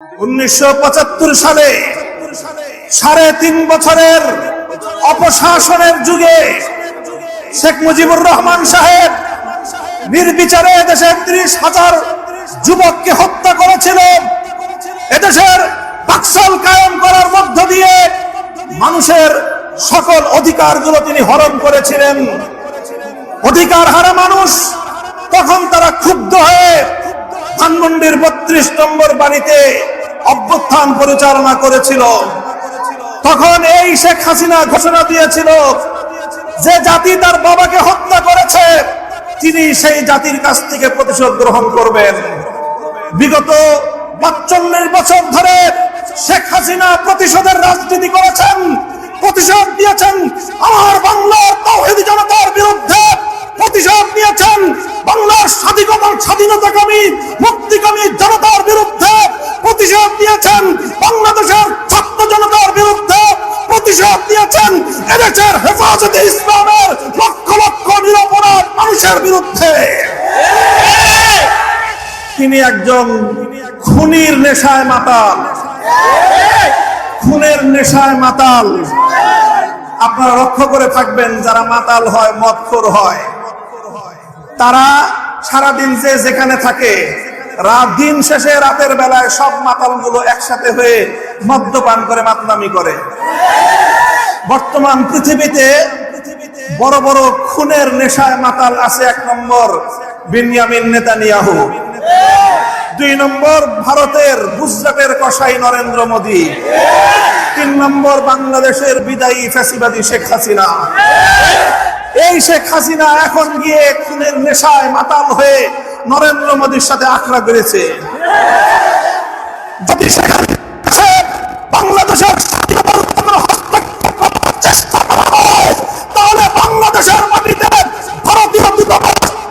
উনিশশো সালে সাড়ে তিন বছরের অপশাসনের যুগে শেখ মুজিবুর রহমান সাহেব নির্বিচারে দেশের ত্রিশ হাজার যুবককে হত্যা করেছিল। এদেশের বাকশাল কায়েম করার মধ্য দিয়ে মানুষের সকল অধিকারগুলো তিনি হরণ করেছিলেন। অধিকার হারা মানুষ তখন তারা ক্ষুব্ধ হয়ে ধানমন্ডির বত্রিশ নম্বর বাড়িতে অভ্যুত্থান পরিচালনা করেছিল। তখন এই শেখ হাসিনা ঘোষণা দিয়েছিল যে জাতি তার বাবাকে হত্যা করেছে, তিনি সেই জাতির কাছ থেকে প্রতিশোধ গ্রহণ করবেন। বিগত পাঁচচল্লিশ বছর ধরে শেখ হাসিনা প্রতিশোধের রাজনীতি করেছেন, প্রতিশোধ দিয়েছেন আমার বাংলার তৌহিদি জনতার বিরুদ্ধে প্রতিশোধ নিয়েছেন জনতার বিরুদ্ধে প্রতিশোধ দিয়েছেন বাংলাদেশের ছাত্র জনতার বিরুদ্ধে প্রতিশোধ দিয়েছেন এদেশের হেফাজতে ইসলামের লক্ষ লক্ষ নিরপরাধ মানুষের বিরুদ্ধে। তিনি একজন খুনির নেশায় মাতাল। খুনের নেশায় মাতাল। আপনারা লক্ষ্য করে থাকবেন, যারা মাতাল হয়, মদখোর হয়, তারা সারাদিন যে যেখানে থাকে রাত দিন শেষে রাতের বেলায় সব মাতালগুলো একসাথে হয়ে মদ্যপান করে মাতনামি করে। বর্তমান পৃথিবীতে বড় বড় খুনের নেশায় মাতাল আছে এক নম্বর বিনিয়ামিন নেতানিয়াহু। দুই নম্বর ভারতের গুজরাটের কসাই নরেন্দ্র মোদী। তিন নম্বর বাংলাদেশের বিদায়ী ফ্যাসিবাদী শেখ হাসিনা। এই শেখ হাসিনা এখন গিয়ে খুনের নেশায় মাতাল হয়ে নরেন্দ্র মোদীর সাথে আখড়া করেছে। যদি হাসিনা বাংলাদেশের চেষ্টা করা হয়, তাহলে বাংলাদেশের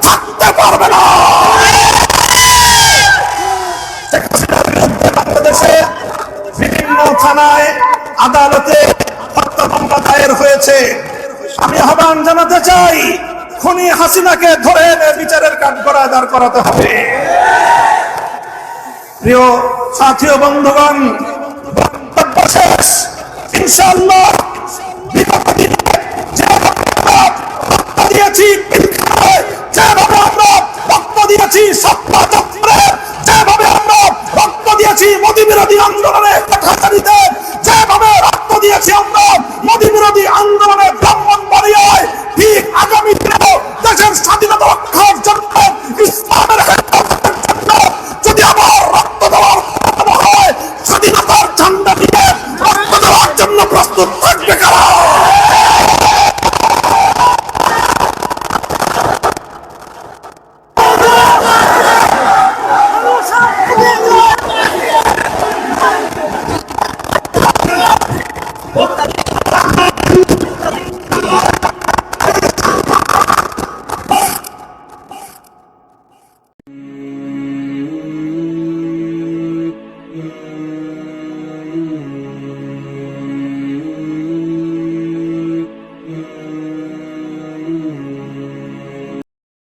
থাকতে পারবে না। বিভিন্ন থানায় আদালতে হত্যা দায়ের হয়েছে। আমি আহ্বান জানাতে চাই খুনি হাসিনাকে ধরে এনে বিচারের কাঠগড়ায় দাঁড় করাতে হবে। প্রিয় সাথী বন্ধুগণ যেভাবে আমরা রক্ত দিয়েছি আমরা মোদী বিরোধী আন্দোলনে যেভাবে দিয়েছি আমরা, মোদী বিরোধী আন্দোলনে ব্রাহ্মণ বাড়িয়ায় ঠিক